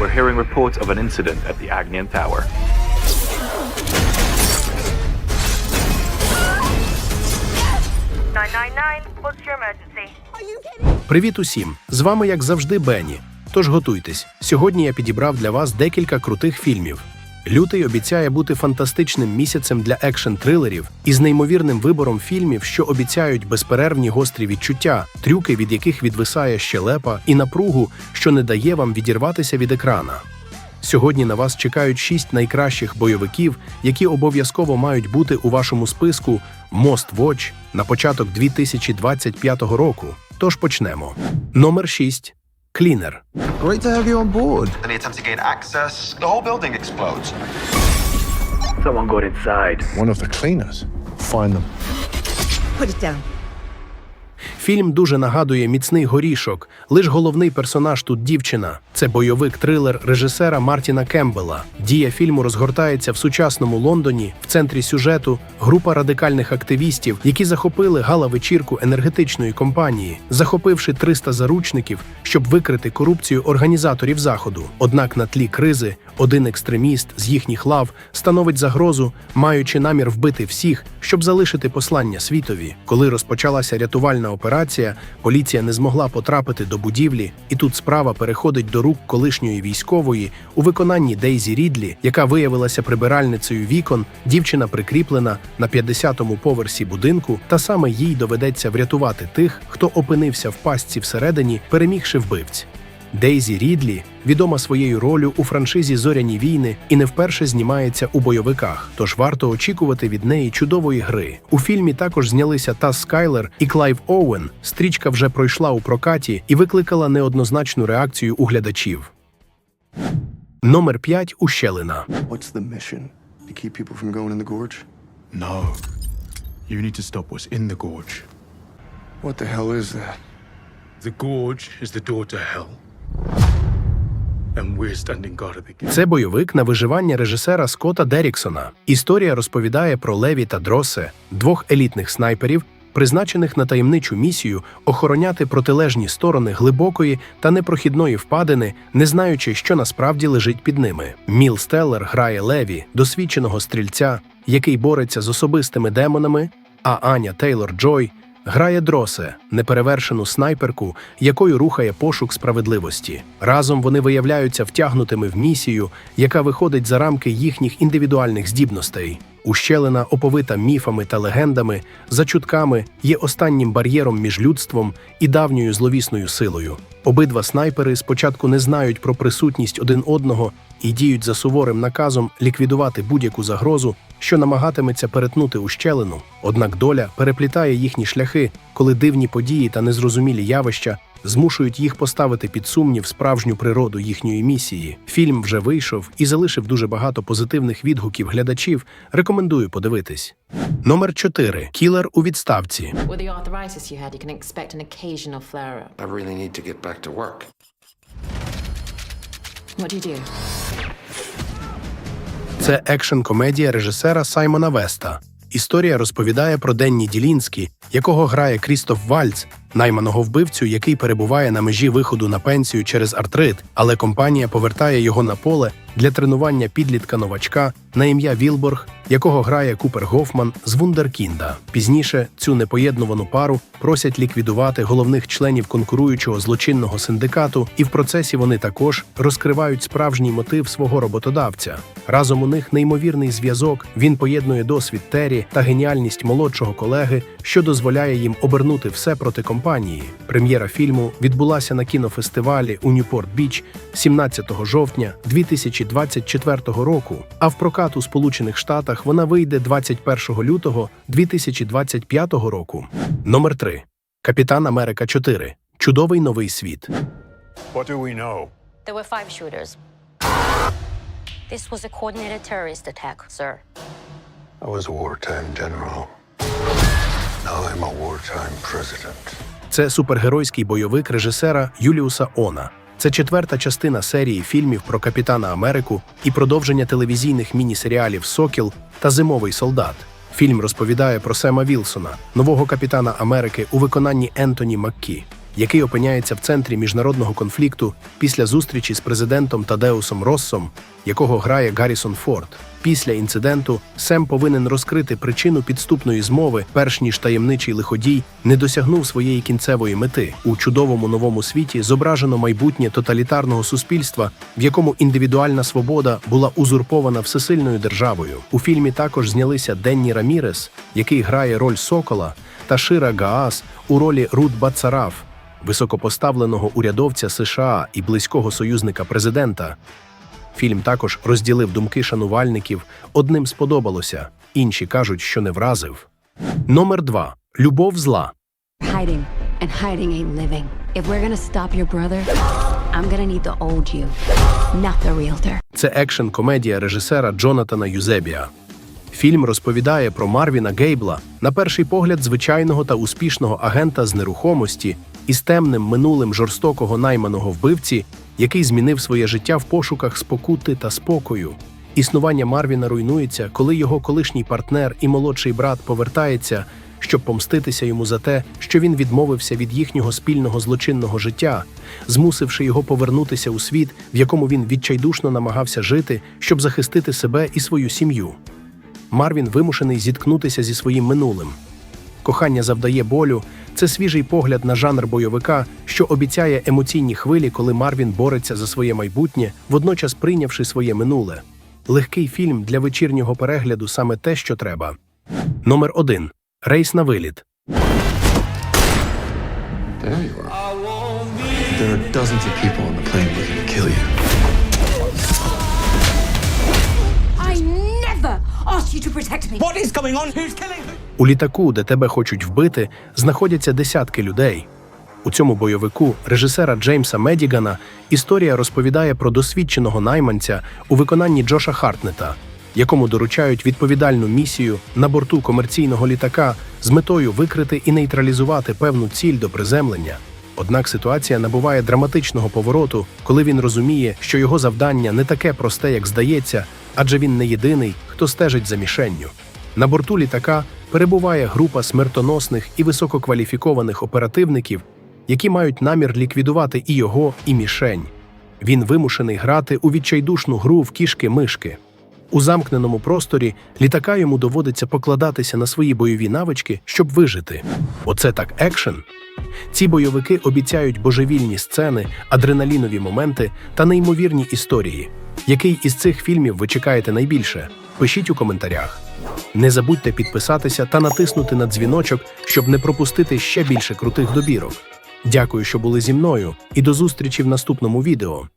We're hearing reports of an incident at the Agnian Tower. Nine nine nine. What's your emergency? Привіт усім! З вами, як завжди, Бенні. Тож готуйтесь. Сьогодні я підібрав для вас декілька крутих фільмів. Лютий обіцяє бути фантастичним місяцем для екшн-трилерів із неймовірним вибором фільмів, що обіцяють безперервні гострі відчуття, трюки, від яких відвисає щелепа, і напругу, що не дає вам відірватися від екрана. Сьогодні на вас чекають шість найкращих бойовиків, які обов'язково мають бути у вашому списку Most Watch на початок 2025 року. Тож почнемо. Номер 6. cleaner. Great to have you on board. Any attempt to gain access, the whole building explodes. Someone got inside. One of the cleaners. Find them. Put it down. Фільм дуже нагадує міцний горішок. Лиш головний персонаж тут дівчина. Це бойовик трилер режисера Мартіна Кембела. Дія фільму розгортається в сучасному Лондоні. В центрі сюжету група радикальних активістів, які захопили гала-вечірку енергетичної компанії, захопивши 300 заручників, щоб викрити корупцію організаторів заходу. Однак на тлі кризи один екстреміст з їхніх лав становить загрозу, маючи намір вбити всіх, щоб залишити послання світові. Коли розпочалася рятувальна операція, поліція не змогла потрапити до будівлі, і тут справа переходить до рук колишньої військової у виконанні Дейзі Рідлі, яка виявилася прибиральницею вікон. Дівчина прикріплена на 50-му поверсі будинку, та саме їй доведеться врятувати тих, хто опинився в пастці всередині, перемігши вбивць. Дейзі Рідлі відома своєю ролью у франшизі Зоряні війни і не вперше знімається у бойовиках, тож варто очікувати від неї чудової гри. У фільмі також знялися Тас Скайлер і Клайв Оуен. Стрічка вже пройшла у прокаті і викликала неоднозначну реакцію у глядачів. Номер 5 Ущелина. What's the mission? To keep people from going in the gorge? No. You need to stop what's in the gorge. What the hell is that? The gorge is the door to hell. Це бойовик на виживання режисера Скотта Деріксона. Історія розповідає про Леві та Дросе, двох елітних снайперів, призначених на таємничу місію охороняти протилежні сторони глибокої та непрохідної впадини, не знаючи, що насправді лежить під ними. Міл Стеллер грає Леві, досвідченого стрільця, який бореться з особистими демонами, а Аня Тейлор Джой грає Дросе, неперевершену снайперку, якою рухає пошук справедливості. Разом вони виявляються втягнутими в місію, яка виходить за рамки їхніх індивідуальних здібностей. Ущелина, оповита міфами та легендами, за чутками є останнім бар'єром між людством і давньою зловісною силою. Обидва снайпери спочатку не знають про присутність один одного і діють за суворим наказом ліквідувати будь-яку загрозу, що намагатиметься перетнути ущелину. Однак доля переплітає їхні шляхи, коли дивні події та незрозумілі явища змушують їх поставити під сумнів справжню природу їхньої місії. Фільм вже вийшов і залишив дуже багато позитивних відгуків глядачів. Рекомендую подивитись. Номер 4. Кілер у відставці. What do you do? Це екшн-комедія режисера Саймона Веста. Історія розповідає про Денні Ділінські, якого грає Крістоф Вальц, найманого вбивцю, який перебуває на межі виходу на пенсію через артрит, але компанія повертає його на поле для тренування підлітка новачка на ім'я Вілборг, якого грає Купер Гофман з Вундеркінда. Пізніше цю непоєднувану пару просять ліквідувати головних членів конкуруючого злочинного синдикату, і в процесі вони також розкривають справжній мотив свого роботодавця. Разом у них неймовірний зв'язок. Він поєднує досвід Террі та геніальність молодшого колеги, що дозволяє їм обернути все проти компанії. Прем'єра фільму відбулася на кінофестивалі у Ньюпорт Біч 17 жовтня 2024 року. А в прокат у Сполучених Штатах вона вийде 21 лютого 2025 року. Номер 3. Капітан Америка 4. Чудовий новий світ. What do we know? There were five shooters. This was a coordinated terrorist attack, sir. I was a wartime general. Now I'm a wartime president. Це супергеройський бойовик режисера Юліуса Она. Це четверта частина серії фільмів про Капітана Америку і продовження телевізійних міні-серіалів Сокіл та Зимовий солдат. Фільм розповідає про Сема Вілсона, нового капітана Америки у виконанні Ентоні Маккі. Який опиняється в центрі міжнародного конфлікту після зустрічі з президентом Тадеусом Россом, якого грає Гаррісон Форд. Після інциденту Сем повинен розкрити причину підступної змови, перш ніж таємничий лиходій не досягнув своєї кінцевої мети. У чудовому новому світі зображено майбутнє тоталітарного суспільства, в якому індивідуальна свобода була узурпована всесильною державою. У фільмі також знялися Денні Рамірес, який грає роль Сокола, та Шира Гаас у ролі Рут Бацараф, високопоставленого урядовця США і близького союзника президента. Фільм також розділив думки шанувальників. Одним сподобалося, інші кажуть, що не вразив. Номер 2. Любов зла. Hiding, and hiding ain't living. If we're gonna stop your brother, I'm gonna need the old you, not the realtor. Це екшн-комедія режисера Джонатана Юзебіа. Фільм розповідає про Марвіна Гейбла, на перший погляд, звичайного та успішного агента з нерухомості із темним минулим жорстокого найманого вбивці, який змінив своє життя в пошуках спокути та спокою. Існування Марвіна руйнується, коли його колишній партнер і молодший брат повертається, щоб помститися йому за те, що він відмовився від їхнього спільного злочинного життя, змусивши його повернутися у світ, в якому він відчайдушно намагався жити, щоб захистити себе і свою сім'ю. Марвін вимушений зіткнутися зі своїм минулим. Кохання завдає болю це свіжий погляд на жанр бойовика, що обіцяє емоційні хвилі, коли Марвін бореться за своє майбутнє, водночас прийнявши своє минуле. Легкий фільм для вечірнього перегляду саме те, що треба. Номер 1. Рейс на виліт. There you are. There are dozens of people on the plane looking to kill you. I never asked you to protect me. What is going on? Who's killing? У літаку, де тебе хочуть вбити, знаходяться десятки людей. У цьому бойовику режисера Джеймса Медігана історія розповідає про досвідченого найманця у виконанні Джоша Хартнета, якому доручають відповідальну місію на борту комерційного літака з метою викрити і нейтралізувати певну ціль до приземлення. Однак ситуація набуває драматичного повороту, коли він розуміє, що його завдання не таке просте, як здається, адже він не єдиний, хто стежить за мішенню. На борту літака перебуває група смертоносних і висококваліфікованих оперативників, які мають намір ліквідувати і його, і мішень. Він вимушений грати у відчайдушну гру в кішки-мишки. У замкненому просторі літака йому доводиться покладатися на свої бойові навички, щоб вижити. Оце так екшен. Ці бойовики обіцяють божевільні сцени, адреналінові моменти та неймовірні історії. Який із цих фільмів ви чекаєте найбільше? Пишіть у коментарях. Не забудьте підписатися та натиснути на дзвіночок, щоб не пропустити ще більше крутих добірок. Дякую, що були зі мною, і до зустрічі в наступному відео.